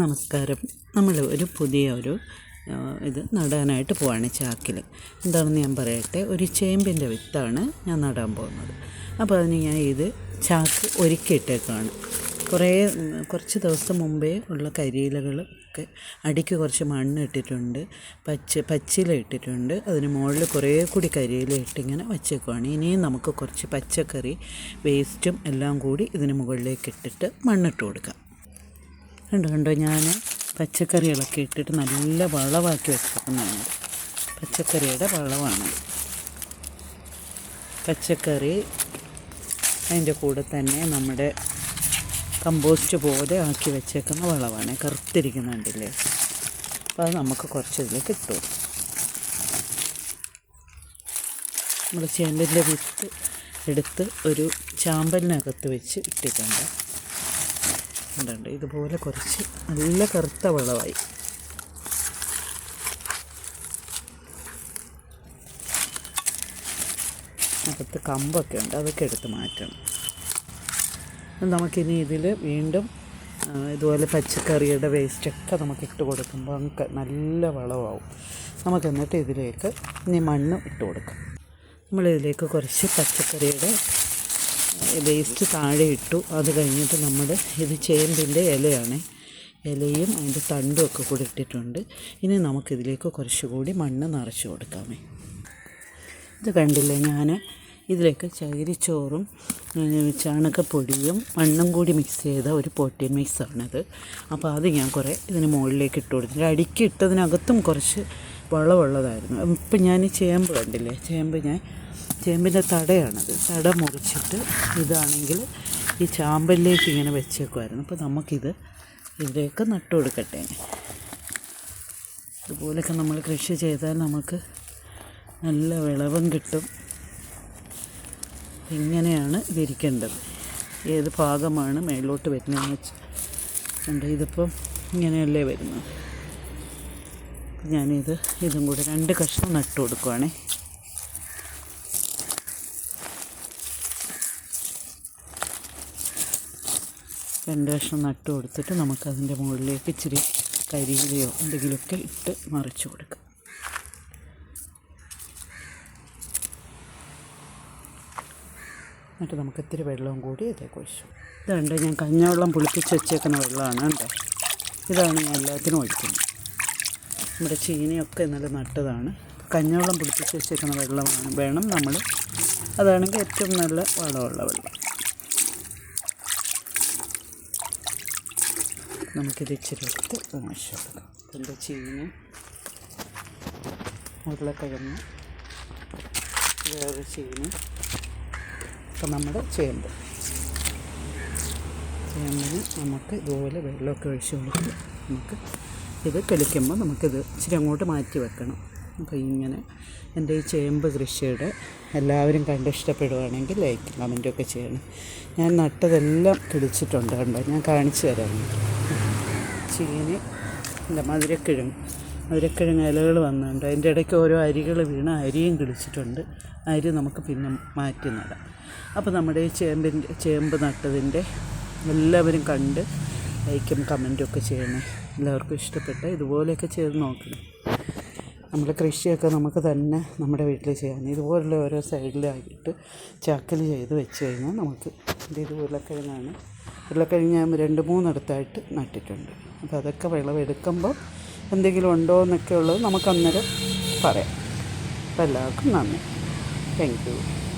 നമസ്കാരം. നമ്മൾ ഒരു പുതിയ ഒരു ഇത് നടാനായിട്ട് പോവാണ് ചാക്കിൽ. എന്താണെന്ന് ഞാൻ പറയട്ടെ ഒരു ചേമ്പിന്റെ വിത്താണ് ഞാൻ നടാൻ പോകുന്നത്. അപ്പോൾ അതിന് ഞാൻ ഇത് ചാക്ക് ഒരുക്കിയിട്ടേക്കാണ്. കുറേ കുറച്ച് ദിവസം മുമ്പേ ഉള്ള കരിയിലകൾ ഒക്കെ അടിക്ക് കുറച്ച് മണ്ണ് ഇട്ടിട്ടുണ്ട് പച്ച പച്ചില ഇട്ടിട്ടുണ്ട്. അതിന് മുകളിൽ കുറേ കൂടി കരിയില ഇട്ടിങ്ങനെ വച്ചേക്കുവാണ്. ഇനിയും നമുക്ക് കുറച്ച് പച്ചക്കറി വേസ്റ്റും എല്ലാം കൂടി ഇതിന് മുകളിലേക്ക് ഇട്ടിട്ട് മണ്ണിട്ട് കൊടുക്കാം. കണ്ടോ കണ്ടോ? ഞാൻ പച്ചക്കറികളൊക്കെ ഇട്ടിട്ട് നല്ല വളമാക്കി വെച്ചിരിക്കുന്നതാണ് പച്ചക്കറിയുടെ വളമാണ്. പച്ചക്കറി അതിന്റെ കൂടെ തന്നെ നമ്മുടെ കമ്പോസ്റ്റ് പോലെ ആക്കി വെച്ചേക്കുന്ന വളമാണ്. കറുത്തിരിക്കുന്നുണ്ടല്ലേ? അപ്പോൾ അത് നമുക്ക് കുറച്ചതിൽ കിട്ടും നമ്മൾ ചേമ്പിന്റെ വിത്ത് എടുത്ത് ഒരു ചാമ്പലിനകത്ത് വെച്ച് ഇട്ടിട്ടുണ്ട്. ഉണ്ടുണ്ട് ഇതുപോലെ കുറച്ച് നല്ല കറുത്ത വെള്ളമായി. അകത്ത് കമ്പൊക്കെ ഉണ്ട്. അതൊക്കെ എടുത്ത് മാറ്റണം. നമുക്കിനി ഇതിൽ വീണ്ടും ഇതുപോലെ പച്ചക്കറിയുടെ വേസ്റ്റൊക്കെ നമുക്ക് ഇട്ട് കൊടുക്കുമ്പോൾ നമുക്ക് നല്ല വളമാവും. നമുക്ക് എന്നിട്ട് ഇതിലേക്ക് ഇനി മണ്ണ് ഇട്ട് കൊടുക്കാം. നമ്മളിതിലേക്ക് കുറച്ച് പച്ചക്കറിയുടെ വേസ്റ്റ് താഴെ ഇട്ടു. അത് കഴിഞ്ഞിട്ട് നമ്മൾ ഇത് ചേമ്പിന്റെ ഇലയാണ്. ഇലയും അതിന്റെ തണ്ടും ഒക്കെ കൂടി ഇട്ടിട്ടുണ്ട്. ഇനി നമുക്കിതിലേക്ക് കുറച്ചുകൂടി മണ്ണ് നിറച്ച് കൊടുക്കാമേ. ഇത് കണ്ടില്ലേ ഞാൻ ഇതിലേക്ക് ചകിരിച്ചോറും ചാണകപ്പൊടിയും മണ്ണും കൂടി മിക്സ് ചെയ്ത ഒരു പോട്ടിൻ മിക്സാണിത് അപ്പോൾ അത് ഞാൻ കുറേ ഇതിന് മുകളിലേക്ക് ഇട്ട് കൊടുത്തിട്ടുണ്ട്. അടിക്കിട്ടതിനകത്തും കുറച്ച് വളമുള്ളതായിരുന്നു ഇപ്പം ഞാൻ ചേമ്പ് കണ്ടില്ലേ? ചേമ്പ് ഞാൻ ചേമ്പിന്റെ തടയാണത്. തട മുറിച്ചിട്ട് ഇതാണെങ്കിൽ ഈ ചാമ്പലിലേക്ക് ഇങ്ങനെ വെച്ചേക്കുമായിരുന്നു അപ്പോൾ നമുക്കിത് ഇതിലേക്ക് നട്ടു കൊടുക്കട്ടെ. ഇതുപോലൊക്കെ നമ്മൾ കൃഷി ചെയ്താൽ നമുക്ക് നല്ല വിളവും കിട്ടും. ഇങ്ങനെയാണ് ഇതിരിക്കേണ്ടത്. ഏത് ഭാഗമാണ് മേലോട്ട് വരുന്നതെന്ന് വെച്ചാൽ ഉണ്ട് ഇതിപ്പം ഇങ്ങനെയല്ലേ വരുന്നത്. ഞാനിത് ഇതും കൂടെ രണ്ട് കഷ്ണം നട്ട് കൊടുക്കുവാണേ. രണ്ട് കഷ്ണം നട്ട് കൊടുത്തിട്ട് നമുക്കതിന്റെ മുകളിലേക്ക് ഇച്ചിരി കരിയിലയോ എന്തെങ്കിലുമൊക്കെ ഇട്ട് മറിച്ച് കൊടുക്കാം. എന്നിട്ട് നമുക്ക് ഇത്തിരി വെള്ളവും കൂടി ഇതിലേക്ക് ഒഴിച്ചു. ഇതുണ്ട് ഞാൻ കഞ്ഞവെള്ളം പുളിപ്പിച്ച് വെച്ചേക്കുന്ന വെള്ളമാണ് കണ്ടോ? ഇതാണ് ഞാൻ എല്ലാത്തിനും ഒഴിക്കുന്നത്. നമ്മുടെ ചീനിയൊക്കെ ഇന്നലെ നട്ടതാണ്. കഞ്ഞവെള്ളം പിടിപ്പിച്ച് വെച്ചേക്കുന്ന വെള്ളമാണ് വേണം നമ്മൾ അതാണെങ്കിൽ ഏറ്റവും നല്ല വളമുള്ള വെള്ളം. നമുക്കിത് ഇച്ചിരി എടുത്ത് കൊടുക്കാം എന്റെ ചീനി ഉരുളക്കിഴങ്ങ് വേറെ ചീനി. ഇപ്പം നമ്മുടെ ചേമ്പ്. ചേമ്പിന് നമുക്ക് ഇതുപോലെ വെള്ളമൊക്കെ ഒഴിച്ച് കൊടുത്ത് നമുക്ക് ഇത് കളിക്കുമ്പോൾ നമുക്കിത് ഇച്ചിരി അങ്ങോട്ട് മാറ്റി വെക്കണം. അപ്പോൾ ഇങ്ങനെ എന്റെ ഈ ചേമ്പ് കൃഷിയുടെ എല്ലാവരും കണ്ട് ഇഷ്ടപ്പെടുവാണെങ്കിൽ ലൈക്ക് കമന്റൊക്കെ ചെയ്യണം. ഞാൻ നട്ടതെല്ലാം കിളിച്ചിട്ടുണ്ട് കണ്ടോ? ഞാൻ കാണിച്ചു തരാം. ചീനി എന്താ മധുരക്കിഴങ്ങ്. മധുരക്കിഴങ്ങ് ഇലകൾ വന്നിട്ടുണ്ട്. അതിന്റെ ഇടയ്ക്ക് ഓരോ അരികൾ വീണ അരിയും കിളിച്ചിട്ടുണ്ട്. അരി നമുക്ക് പിന്നെ മാറ്റി നടാം. അപ്പോൾ നമ്മുടെ ഈ ചേമ്പിന്റെ ചേമ്പ് നട്ടതിന്റെ എല്ലാവരും കണ്ട് ലൈക്കും കമന്റും ഒക്കെ ചെയ്യണേ. എല്ലാവർക്കും ഇഷ്ടപ്പെട്ട ഇതുപോലെയൊക്കെ ചെയ്ത് നോക്കണം. നമ്മൾ കൃഷിയൊക്കെ നമുക്ക് തന്നെ നമ്മുടെ വീട്ടിൽ ചെയ്യാം. ഇതുപോലുള്ള ഓരോ സൈഡിലായിട്ട് ചാക്കൽ ചെയ്ത് വെച്ച് കഴിഞ്ഞാൽ നമുക്ക് ഇത് ഉരുളക്കിഴങ്ങാണ് ഉരുളക്കിഴങ്ങ് ഞാൻ രണ്ട് മൂന്നിടത്തായിട്ട് നട്ടിട്ടുണ്ട്. അപ്പോൾ അതൊക്കെ വിളവെടുക്കുമ്പോൾ എന്തെങ്കിലും ഉണ്ടോ എന്നൊക്കെ ഉള്ളത് നമുക്ക് അന്നേരം പറയാം. അപ്പോൾ എല്ലാവർക്കും നന്ദി. Thank you